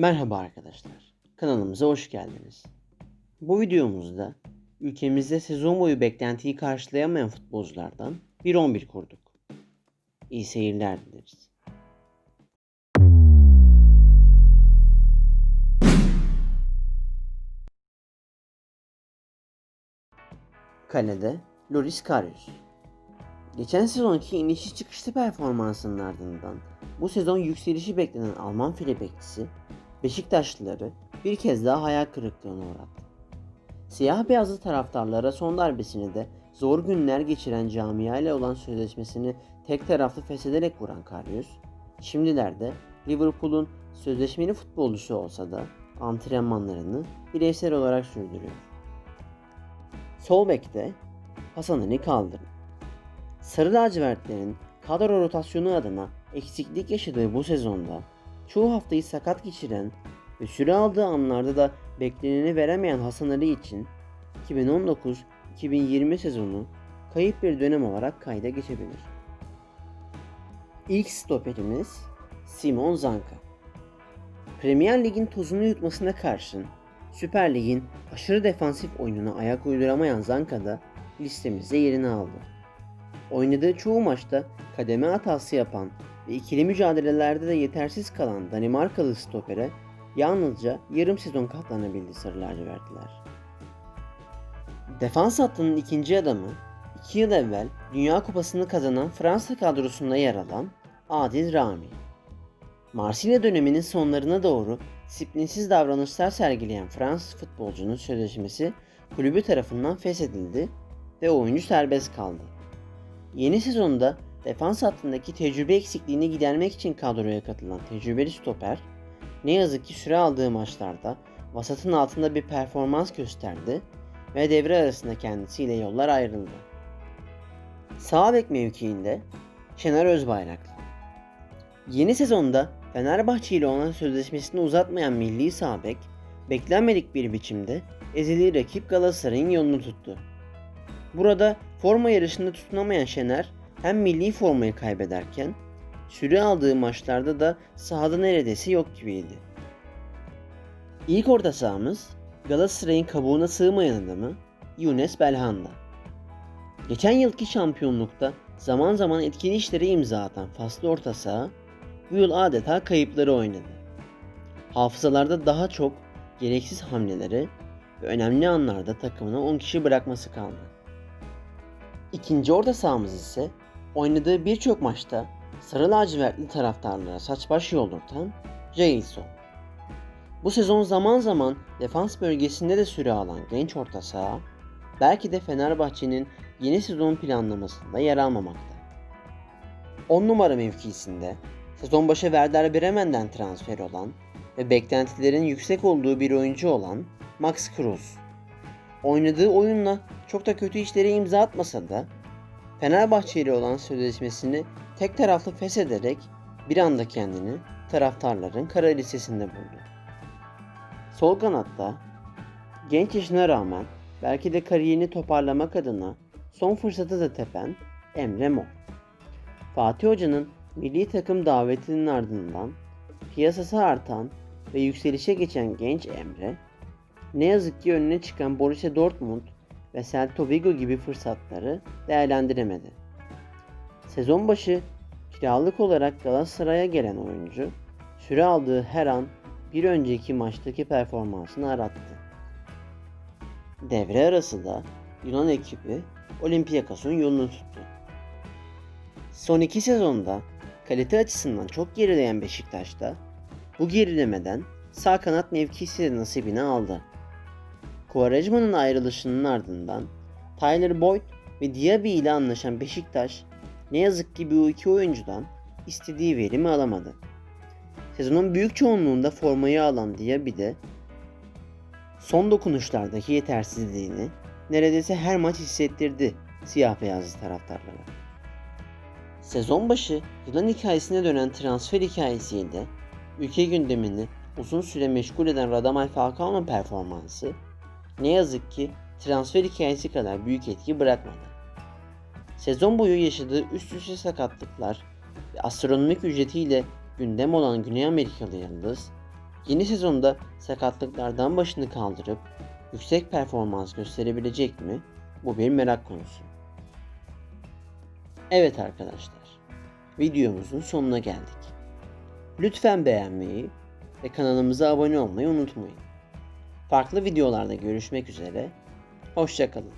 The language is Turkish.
Merhaba arkadaşlar. Kanalımıza hoş geldiniz. Bu videomuzda ülkemizde sezon boyu beklentiyi karşılayamayan futbolculardan bir 11 kurduk. İyi seyirler dileriz. Kalede Loris Karius. Geçen sezonki inişi çıkışlı performansının ardından bu sezon yükselişi beklenen Alman file Beşiktaşlıları bir kez daha hayal kırıklığına uğrattı. Siyah beyazlı taraftarlara son darbesini de zor günler geçiren camia ile olan sözleşmesini tek taraflı feshederek vuran Karius, şimdilerde Liverpool'un sözleşmeli futbolcusu olsa da antrenmanlarını bireysel olarak sürdürüyor. Sol bekte Hasan Ali Kaldırım. Sarı lacivertlerin kadro rotasyonu adına eksiklik yaşadığı bu sezonda çoğu haftayı sakat geçiren ve süre aldığı anlarda da bekleneni veremeyen Hasan Ali için 2019-2020 sezonu kayıp bir dönem olarak kayda geçebilir. İlk stoperimiz Simon Zanka. Premier Lig'in tozunu yutmasına karşın Süper Lig'in aşırı defansif oyununa ayak uyduramayan Zanka da listemizde yerini aldı. Oynadığı çoğu maçta kademe hatası yapan ve ikili mücadelelerde de yetersiz kalan Danimarkalı stopere yalnızca yarım sezon katlanabildi Sarı lacivertliler. Defans hattının ikinci adamı 2 yıl evvel Dünya Kupası'nı kazanan Fransa kadrosunda yer alan Adil Rami. Marsilya döneminin sonlarına doğru disiplinsiz davranışlar sergileyen Fransız futbolcunun sözleşmesi kulübü tarafından feshedildi ve oyuncu serbest kaldı. Yeni sezonda defans hattındaki tecrübe eksikliğini gidermek için kadroya katılan tecrübeli stoper, ne yazık ki süre aldığı maçlarda vasatın altında bir performans gösterdi ve devre arasında kendisiyle yollar ayrıldı. Sağ bek mevkiinde Şener Özbayraklı. Yeni sezonda Fenerbahçe ile olan sözleşmesini uzatmayan milli sağ bek, beklenmedik bir biçimde ezeli rakip Galatasaray'ın yolunu tuttu. Burada forma yarışında tutunamayan Şener hem milli formayı kaybederken süre aldığı maçlarda da sahada neredeyse yok gibiydi. İlk orta sahamız Galatasaray'ın kabuğuna sığmayan adamı Younes Belhanda. Geçen yılki şampiyonlukta zaman zaman etkili işlere imza atan faslı orta saha bu yıl adeta kayıpları oynadı. Hafızalarda daha çok gereksiz hamleleri ve önemli anlarda takımına 10 kişi bırakması kaldı. İkinci orta sahamız ise oynadığı birçok maçta sarı lacivertli taraftarlara saç baş yoldurtan Jailson. Bu sezon zaman zaman defans bölgesinde de süre alan genç orta saha belki de Fenerbahçe'nin yeni sezon planlamasında yer almamakta. 10 numara mevkisinde sezon başı Werder Bremen'den transfer olan ve beklentilerin yüksek olduğu bir oyuncu olan Max Kruse. Oynadığı oyunla çok da kötü işlere imza atmasa da Fenerbahçe ile olan sözleşmesini tek taraflı feshederek bir anda kendini taraftarların kara listesinde buldu. Sol kanatta genç yaşına rağmen belki de kariyerini toparlamak adına son fırsatı da tepen Emre Mor. Fatih Hoca'nın milli takım davetinin ardından piyasası artan ve yükselişe geçen genç Emre, ne yazık ki önüne çıkan Borussia Dortmund ve Celta Vigo gibi fırsatları değerlendiremedi. Sezon başı kiralık olarak Galatasaray'a gelen oyuncu, süre aldığı her an bir önceki maçtaki performansını arattı. Devre arası da Yunan ekibi Olympiakos'un yolunu tuttu. Son iki sezonda kalite açısından çok gerileyen Beşiktaş'ta bu gerilemeden sağ kanat mevkisi de nasibini aldı. Quaresma'nın ayrılışının ardından Tyler Boyd ve Diaby ile anlaşan Beşiktaş ne yazık ki bu iki oyuncudan istediği verimi alamadı. Sezonun büyük çoğunluğunda formayı alan Diaby de son dokunuşlardaki yetersizliğini neredeyse her maç hissettirdi siyah beyazlı taraftarlara. Sezon başı yılan hikayesine dönen transfer hikayesiyle ülke gündemini uzun süre meşgul eden Radamel Falcao'nun performansı ne yazık ki transfer hikayesi kadar büyük etki bırakmadı. Sezon boyu yaşadığı üst üste sakatlıklar ve astronomik ücretiyle gündem olan Güney Amerikalı yıldız Yeni sezonda sakatlıklardan başını kaldırıp yüksek performans gösterebilecek mi? Bu bir merak konusu. Evet arkadaşlar, videomuzun sonuna geldik. Lütfen beğenmeyi ve kanalımıza abone olmayı unutmayın. Farklı videolarda görüşmek üzere, hoşçakalın.